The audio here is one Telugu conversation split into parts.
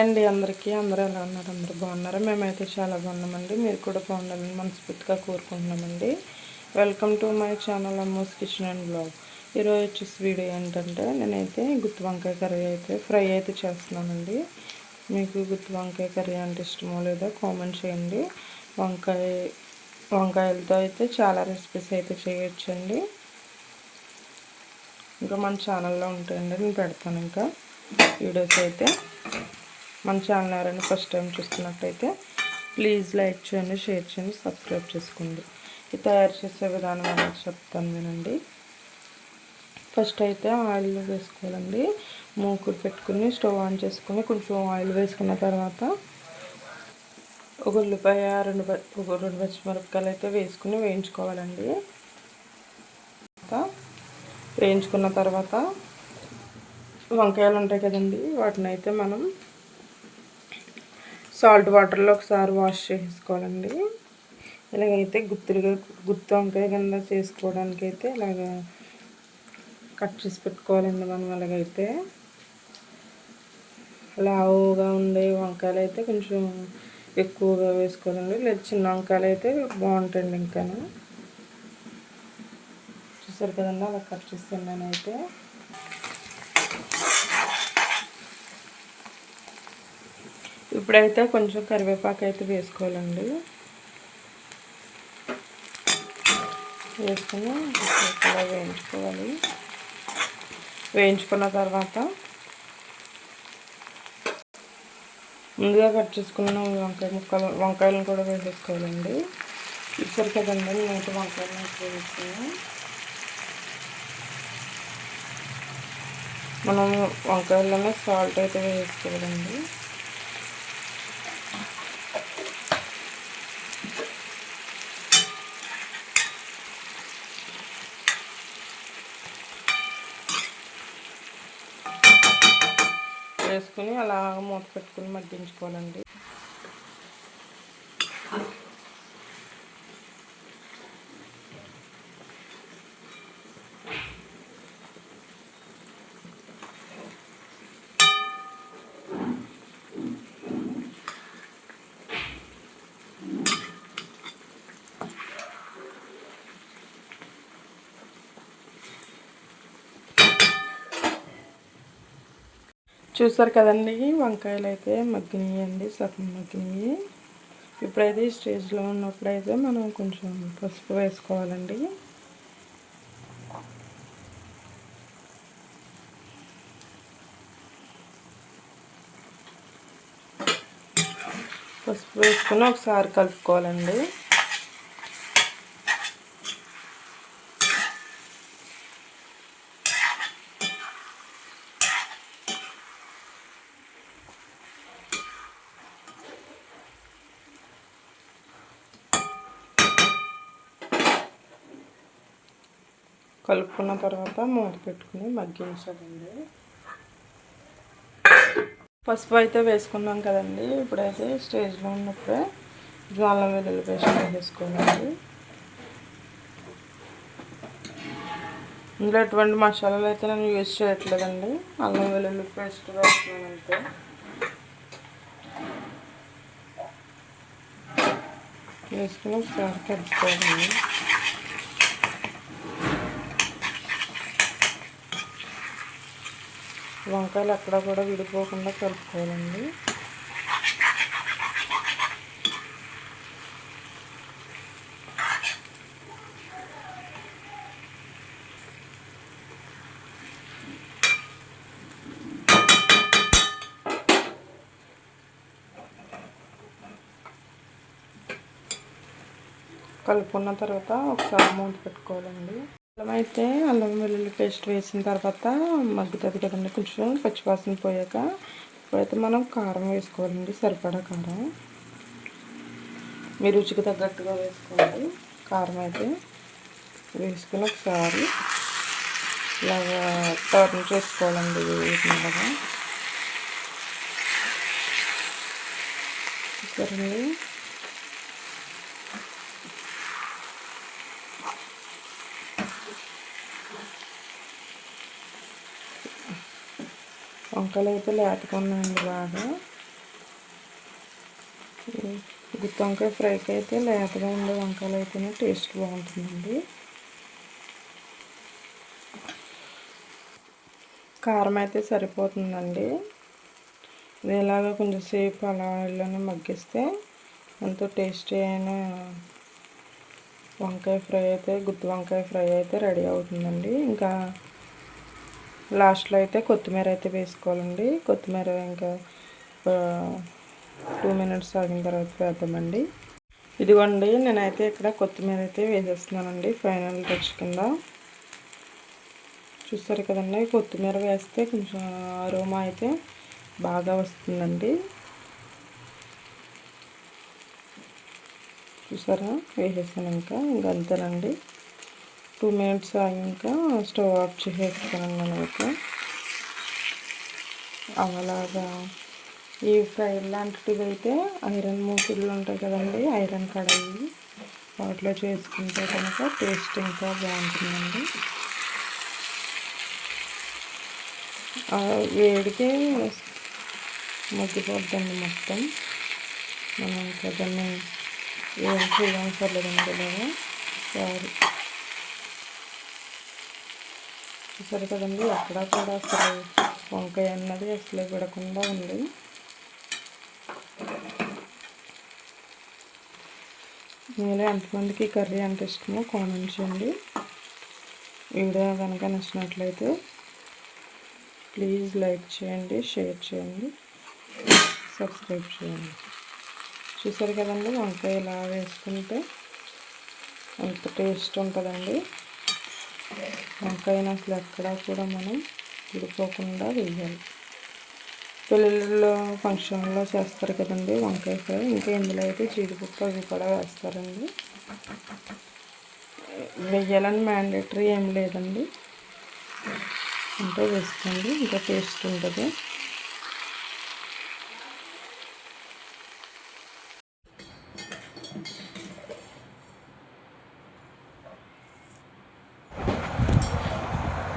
హాయ్ అండి అందరికీ. అందరూ ఎలా ఉన్నారు? అందరూ బాగున్నారా? మేమైతే చాలా బాగున్నామండి. మీరు కూడా బాగుండాలని మనస్ఫూర్తిగా కోరుకుంటున్నామండి. Welcome to my channel Ammo's kitchen and blog ఈరోజు వచ్చేసి వీడియో ఏంటంటే నేనైతే గుత్తి వంకాయ కర్రీ అయితే ఫ్రై అయితే చేస్తున్నానండి. మీకు గుత్తి వంకాయ కర్రీ అంటే ఇష్టమో లేదో కామెంట్ చేయండి. వంకాయ వంకాయలతో అయితే చాలా రెసిపీస్ అయితే చేయొచ్చండి. ఇంకా మన ఛానల్లో ఉంటాయండి. నేను పెడతాను ఇంకా వీడియోస్ అయితే. మన ఛానల్ ఎవరైనా ఫస్ట్ టైం చూస్తున్నట్టయితే ప్లీజ్ లైక్ చేయండి షేర్ చేయండి సబ్స్క్రైబ్ చేసుకోండి. ఇది తయారు చేసే విధానం అనేది చెప్తాను వినండి. ఫస్ట్ అయితే ఆయిల్ వేసుకోవాలండి. మూకుడు పెట్టుకుని స్టవ్ ఆన్ చేసుకుని కొంచెం ఆయిల్ వేసుకున్న తర్వాత ఒక ఉల్లిపాయ రెండు ఒక రెండు పచ్చిమిరపకాయలు అయితే వేసుకుని వేయించుకోవాలండి. వేయించుకున్న తర్వాత వంకాయలు ఉంటాయి కదండి వాటిని అయితే మనం సాల్ట్ వాటర్లో ఒకసారి వాష్ చేసుకోవాలండి. ఇలాగైతే గుత్తులుగా గుత్తి వంకాయ కింద చేసుకోవడానికి అయితే ఇలాగ కట్ చేసి పెట్టుకోవాలండి మనం అలాగైతే. లావుగా ఉండే వంకాయలు అయితే కొంచెం ఎక్కువగా వేసుకోవాలండి. లేదా చిన్న వంకాయలు అయితే బాగుంటాయండి ఇంకాను. చూసారు కదండి అలా కట్ చేస్తాను నేనైతే ఇప్పుడైతే కొంచెం కరివేపాకు అయితే వేసుకోవాలండి. వేసుకుని ఇలా వేయించుకోవాలి. వేయించుకున్న తర్వాత ముందుగా కట్ చేసుకున్న వంకాయ ముక్కలు వంకాయలను కూడా వేసేసుకోవాలండి. ఇచ్చారు కదండి అయితే వంకాయలను వేసుకున్నాను. మనం వంకాయల్లోనే సాల్ట్ అయితే వేసుకోవాలండి. వేసుకుని అలా మూత పెట్టుకుని మగ్గించుకోవాలండి. చూసారు కదండి వంకాయలు అయితే మగ్గినాయండి సగం మగ్గినాయి. ఇప్పుడైతే ఈ స్టేజ్లో ఉన్నప్పుడైతే మనం కొంచెం పసుపు వేసుకోవాలండి. పసుపు వేసుకుని ఒకసారి కలుపుకోవాలండి. కలుపుకున్న తర్వాత మూత పెట్టుకుని మగ్గించాలండి పసుపు అయితే వేసుకున్నాం కదండి. ఇప్పుడైతే స్టేజ్లో ఉన్నప్పుడే జ్వాల వెల్లుల్లి పేస్ట్ వేసుకోవాలండి ఇందులో ఎటువంటి మసాలాలు అయితే నేను యూజ్ చేయట్లేదండి. అల్లం వెల్లుల్లి పేస్ట్ వేస్తున్నాను అంతే. వేసుకుని ఒకసారి కలుపుకోవాలండి వంకాయలు అక్కడ కూడా విడిపోకుండా కలుపుకోవాలండి. కలుపుకున్న తర్వాత ఒకసారి మూత పెట్టుకోవాలండి. అల్లం అయితే అల్లం వెల్లుల్లి పేస్ట్ వేసిన తర్వాత మగ్గుతుంది కదండి కొంచెం పచ్చివాసన పోయాక ఇప్పుడైతే మనం కారం వేసుకోవాలండి సరిపడా కారం. మీ రుచికి తగ్గట్టుగా వేసుకోవాలి. కారం అయితే వేసుకుని ఒకసారి ఇలాగా టర్న్ చేసుకోవాలండి వీటిలాగా సరే వంకాయలు అయితే లేతగా బాగా. గుత్తి వంకాయ ఫ్రైకి అయితే లేతగా ఉండే వంకాయలు అయితేనే టేస్ట్ బాగుంటుందండి. కారం అయితే సరిపోతుందండి. ఇది ఇలాగ కొంచెంసేపు అలా ఇలానే మగ్గిస్తే ఎంతో టేస్టీ అయిన వంకాయ ఫ్రై అయితే గుత్తి వంకాయ ఫ్రై అయితే రెడీ అవుతుందండి. ఇంకా లాస్ట్లో అయితే కొత్తిమీర అయితే వేసుకోవాలండి. కొత్తిమీర ఇంకా టూ మినిట్స్ ఆగిన తర్వాత వేద్దామండి. ఇదిగోండి నేనైతే ఇక్కడ కొత్తిమీర అయితే వేసేస్తున్నానండి ఫైనల్ టచ్ కింద. చూస్తారు కదండి కొత్తిమీర వేస్తే కొంచెం అరోమా అయితే బాగా వస్తుందండి. చూసారా? వేసేసాను ఇంకా ఇంకా అంతేనండి. టూ మినిట్స్ ఆగాక స్టవ్ ఆఫ్ చేసేస్తాను మనమైతే. అవలాగా ఈ ఫ్రై లాంటివి అయితే ఐరన్ మూకుళ్ళు ఉంటాయి కదండి ఐరన్ కడాయి. వాటిలో చేసుకుంటే కనుక టేస్ట్ ఇంకా బాగుంటుందండి. వేడికి మగ్గిపోద్దండి మొత్తం. మనం ఇంకా దాన్ని ఏం చేయవసరలేదండి కదా. సారీ. చూసారు కదండి ఎక్కడ కూడా అసలు వంకాయ అన్నది అసలు విడకుండా ఉంది. మీలో ఎంతమందికి కర్రీ అంటే ఇష్టమో కామెంట్ చేయండి. వీడియో కనుక నచ్చినట్లయితే ప్లీజ్ లైక్ చేయండి షేర్ చేయండి సబ్స్క్రైబ్ చేయండి. చూసారు కదండి వంకాయ ఇలా వేసుకుంటే ఎంత టేస్ట్ ఉంటుందండి. వంకాయని అసలు ఎక్కడా కూడా మనం విడిపోకుండా వేయాలి. పెళ్ళిళ్ళలో ఫంక్షన్లో చేస్తారు కదండి వంకాయ ఫ్రై. ఇంకా ఇందులో అయితే జీడిపప్పు అవి కూడా వేస్తారండి. వెయ్యాలని మ్యాండేటరీ ఏం లేదండి. అంటే వేసుకోండి ఇంకా టేస్ట్ ఉంటుంది.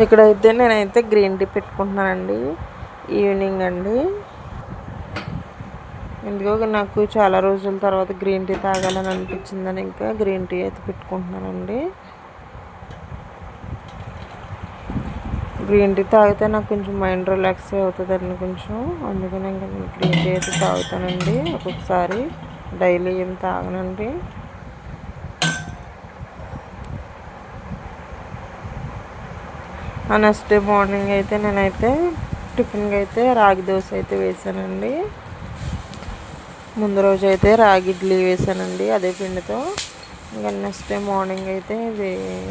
ఇక్కడైతే నేనైతే గ్రీన్ టీ పెట్టుకుంటున్నానండి. ఈవినింగ్ అండి. ఎందుకో నాకు చాలా రోజుల తర్వాత గ్రీన్ టీ తాగాలని అనిపించిందని ఇంకా గ్రీన్ టీ అయితే పెట్టుకుంటున్నానండి. గ్రీన్ టీ తాగితే నాకు కొంచెం మైండ్ రిలాక్స్ అవుతుందండి కొంచెం. అందుకని ఇంకా నేను గ్రీన్ టీ అయితే తాగుతానండి ఒక్కొక్కసారి. డైలీ ఏం తాగనండి. నెక్స్ట్ డే మార్నింగ్ అయితే నేనైతే టిఫిన్కి అయితే రాగి దోశ అయితే వేసానండి. ముందు రోజు అయితే రాగి ఇడ్లీ వేసానండి అదే పిండితో. ఇంకా నెక్స్ట్ డే మార్నింగ్ అయితే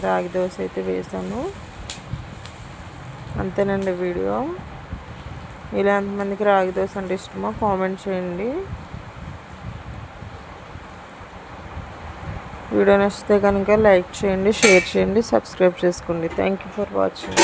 రాగి దోశ అయితే వేసాను. అంతేనండి వీడియో. ఇలా ఎంతమందికి రాగి దోశ అంటే ఇష్టమో కామెంట్ చేయండి. వీడియో నచ్చితే కనుక లైక్ చేయండి షేర్ చేయండి సబ్స్క్రైబ్ చేసుకోండి. Thank you for watching